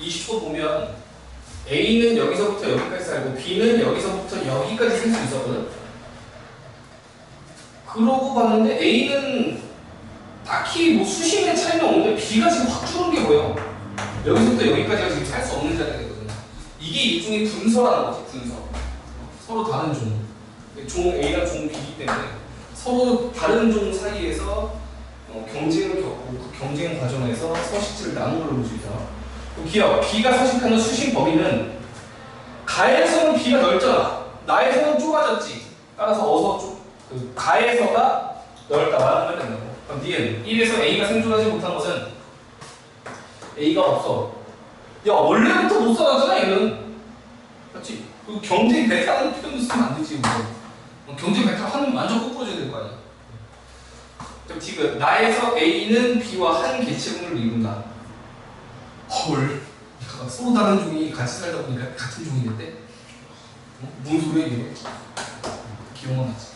20도 보면 A는 여기서부터 여기까지 살고 B는 여기서부터 여기까지 살수 있었거든. 그러고 봤는데 A는 딱히 뭐 수심의 차이는 없는데 B가 지금 확 줄은 게 보여. 여기서부터 여기까지가 지금 살수 없는 자리가 되거든. 이게 일종의 분서라는 거지, 분서. 서로 다른 종. 종 A랑 종 B이기 때문에 서로 다른 종 사이에서 어, 경쟁을 겪고 그 경쟁 과정에서 서식지를 나눈 걸로 볼 수 있다. 기억, B가 서식하는 수심 범위는 가에서는 B가 넓잖아. 나에서는 좁아졌지. 따라서 어서 좁, 그 가에서가 넓다 말하는 말 된다고. 그럼 니은 1에서 A가 생존하지 못한 것은 A가 없어. 야 원래부터 못 살았잖아 얘는. 그렇지? 그 경쟁 배타는 표현도 쓰면 안 되지 뭐. 어, 경쟁 배타 하는 완전 꼬꾸러져야 될 거 아니야. 그럼 지금 나에서 A는 B와 한 개체군을 이룬다. 헐. 야, 서로 다른 종이 같이 살다 보니까 같은 종이 됐대? 어? 뭔 소리야 이게? 기억만 나지.